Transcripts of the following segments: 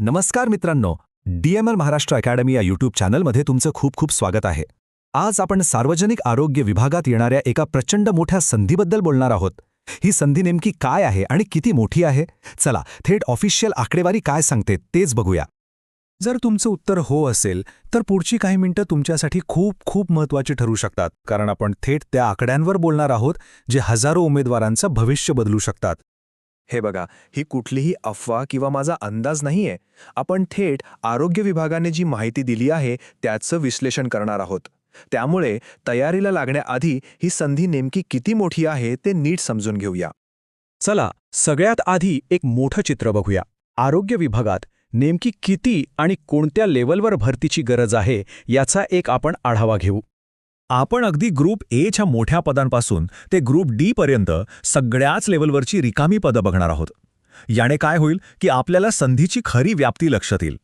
नमस्कार मित्रांनो DML Maharashtra academy या यूट्यूब चॅनलमध्ये तुमचं खूप खूप स्वागत आहे. आज आपण सार्वजनिक आरोग्य विभागात येणाऱ्या एका प्रचंड मोठ्या संधीबद्दल बोलणार आहोत. ही संधी नेमकी काय आहे आणि किती मोठी आहे? चला थेट ऑफिशियल आकडेवारी काय सांगते तेच बघूया. जर तुमचं उत्तर हो असेल तर पुढची काही मिनिटं तुमच्यासाठी खूप खूप महत्त्वाची ठरू शकतात. कारण आपण थेट त्या आकड्यांवर बोलणार आहोत जे हजारो उमेदवारांचं भविष्य बदलू शकतात. हे बघा ही कुठलीही अफवा किंवा माझा अंदाज नाहीये. आपण थेट आरोग्य विभागाने जी माहिती दिली आहे त्याचं विश्लेषण करणार आहोत. त्यामुळे तयारीला लागण्याआधी ही संधी नेमकी किती मोठी आहे ते नीट समजून घेऊया. चला सगळ्यात आधी एक मोठं चित्र बघूया. आरोग्य विभागात नेमकी किती आणि कोणत्या लेवलवर भरतीची गरज आहे याचा एक आपण आढावा घेऊ. आपण अगदी ग्रुप एच्या मोठ्या पदांपासून ते ग्रुप डी पर्यंत सगळ्याच लेवलवरची रिकामी पदं बघणार आहोत. याने काय होईल की आपल्याला संधीची खरी व्याप्ती लक्षात येईल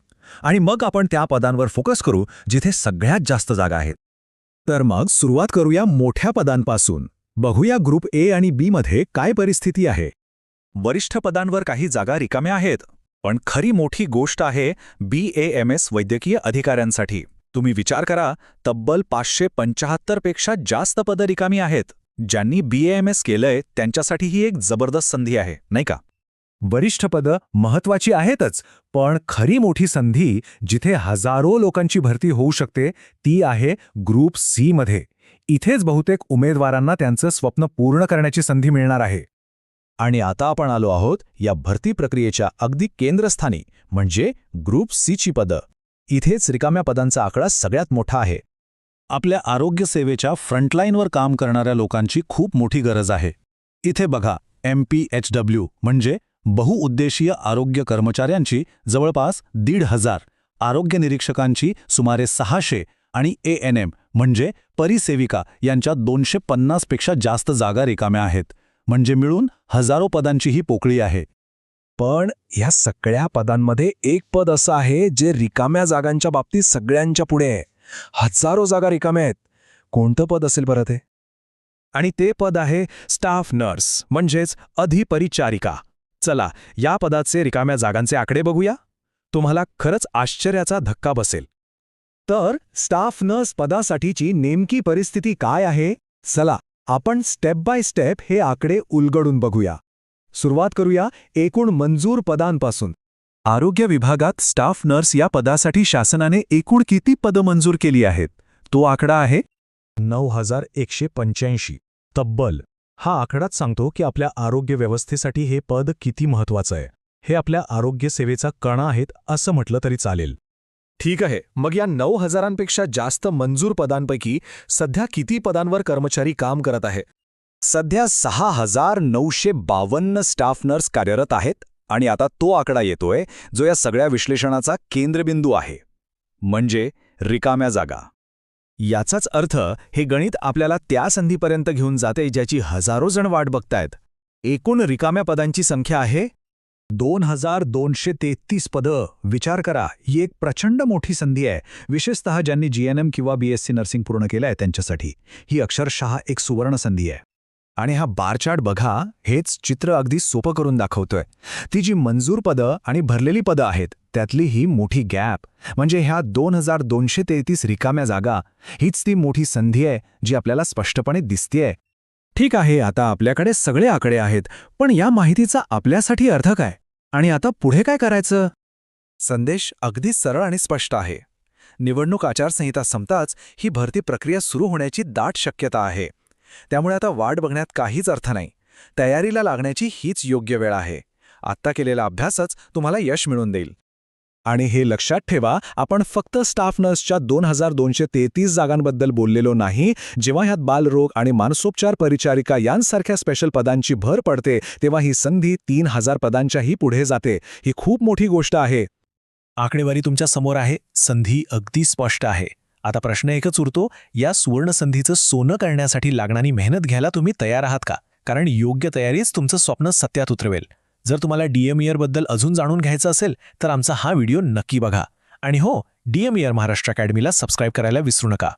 आणि मग आपण त्या पदांवर फोकस करू जिथे सगळ्यात जास्त जागा आहेत. तर मग सुरुवात करूया मोठ्या पदांपासून. बघूया ग्रुप ए आणि बी मध्ये काय परिस्थिती आहे. वरिष्ठ पदांवर काही जागा रिकाम्या आहेत पण खरी मोठी गोष्ट आहे बी ए एम एस वैद्यकीय अधिकाऱ्यांसाठी. तुम्ही विचार करा तब्बल पाचशे पंचाहत्तरपेक्षा जास्त पदं रिकामी आहेत. ज्यांनी बी एम एस केलंय त्यांच्यासाठी ही एक जबरदस्त संधी आहे नाही का? वरिष्ठ पदं महत्वाची आहेतच पण खरी मोठी संधी जिथे हजारो लोकांची भरती होऊ शकते ती आहे ग्रुप सी मध्ये. इथेच बहुतेक उमेदवारांना त्यांचं स्वप्न पूर्ण करण्याची संधी मिळणार आहे. आणि आता आपण आलो आहोत या भरती प्रक्रियेच्या अगदी केंद्रस्थानी म्हणजे ग्रुप सीची पदं. इथेच रिकाम्या पदांचा आकडा सगळ्यात मोठा आहे. आपल्या आरोग्य सेवेच्या फ्रंटलाईनवर काम करणाऱ्या लोकांची खूप मोठी गरज आहे. इथे बघा एम पी एच डब्ल्यू म्हणजे बहुउद्देशीय आरोग्य कर्मचाऱ्यांची जवळपास दीड हजार आरोग्य निरीक्षकांची सुमारे सहाशे आणि ए एन एम म्हणजे परिसेविका यांच्या दोनशे पन्नासपेक्षा जास्त जागा रिकाम्या आहेत. म्हणजे मिळून हजारो पदांची ही पोकळी आहे. पण ह्या सगळ्या पदांमध्ये एक पद असं आहे जे रिकाम्या जागांच्या बाबतीत सगळ्यांच्या पुढे आहे. हजारो जागा रिकाम्या आहेत. कोणतं पद असेल बरं ते? आणि ते पद आहे स्टाफ नर्स म्हणजेच अधिपरिचारिका. चला या पदाचे रिकाम्या जागांचे आकडे बघूया. तुम्हाला खरंच आश्चर्याचा धक्का बसेल. तर स्टाफ नर्स पदासाठीची नेमकी परिस्थिती काय आहे? चला आपण स्टेप बाय स्टेप हे आकडे उलगडून बघूया. सुरुवात करूया एकूण मंजूर पदांपासून. आरोग्य विभागात स्टाफ नर्स या पदासाठी शासनाने एकूण किती पदं मंजूर केली आहेत? तो आकडा आहे नऊ हजार एकशे पंच्याऐंशी. तब्बल. हा आकडाच सांगतो की आपल्या आरोग्य व्यवस्थेसाठी हे पद किती महत्वाचं आहे. हे आपल्या आरोग्य सेवेचा कणा आहेत असं म्हटलं तरी चालेल. ठीक आहे मग या नऊ हजारांपेक्षा जास्त मंजूर पदांपैकी सध्या किती पदांवर कर्मचारी काम करत आहे? सध्या सहा हजार नऊशे बावन्न स्टाफ नर्स कार्यरत आहेत आणि आता तो आकडा येतोय जो या सगळ्या विश्लेषणाचा केंद्रबिंदू आहे. म्हणजे रिकाम्या जागा. याचाच अर्थ हे गणित आपल्याला त्या संधीपर्यंत घेऊन जाते ज्याची हजारो जण वाट बघतायत. एकूण रिकाम्या पदांची संख्या आहे दोन हजार दोनशे तेहतीस पदं. विचार करा ही एक प्रचंड मोठी संधी आहे विशेषतः ज्यांनी जीएनएम किंवा बीएससी नर्सिंग पूर्ण केलं आहे त्यांच्यासाठी. ही अक्षरशः एक सुवर्ण संधी आहे. आणि हा बारचार्ट बघा हेच चित्र अगदी सोपं करून दाखवतोय. ती जी मंजूर पदं आणि भरलेली पदं आहेत त्यातली ही मोठी गॅप. म्हणजे ह्या दोन हजार दोनशे तेहतीस रिकाम्या जागा हीच ती मोठी संधी आहे जी आपल्याला स्पष्टपणे दिसतेय. ठीक आहे आता आपल्याकडे सगळे आकडे आहेत पण या माहितीचा आपल्यासाठी अर्थ काय? आणि आता पुढे काय करायचं? संदेश अगदी सरळ आणि स्पष्ट आहे. निवडणूक आचारसंहिता संपताच ही भरती प्रक्रिया सुरू होण्याची दाट शक्यता आहे. त्यामुळे आता वाट बघण्यात काहीच अर्थ नाही. तयारीला लागण्याची हीच योग्य वेळ आहे. आत्ता केलेला अभ्यासच तुम्हाला यश मिळून देईल. आणि हे लक्षात ठेवा आपण फक्त स्टाफ नर्सच्या दोन हजार दोनशे तेहतीस जागांबद्दल बोललेलो नाही. जेव्हा ह्यात बालरोग आणि मानसोपचार परिचारिका यांसारख्या स्पेशल पदांची भर पडते तेव्हा ही संधी तीन हजार पदांच्याही पुढे जाते. ही खूप मोठी गोष्ट आहे. आकडेवारी तुमच्यासमोर आहे. संधी अगदी स्पष्ट आहे. आता प्रश्न एकच उरतो या सुवर्णसंधीचं सोनं करण्यासाठी लागणारी मेहनत घ्यायला तुम्ही तयार आहात का? कारण योग्य तयारीच तुमचं स्वप्न सत्यात उतरवेल. जर तुम्हाला डीएम इयरबद्दल अजून जाणून घ्यायचं असेल तर आमचा हा व्हिडिओ नक्की बघा. आणि हो डीएमईआर महाराष्ट्र अकॅडमीला सबस्क्राईब करायला विसरू नका.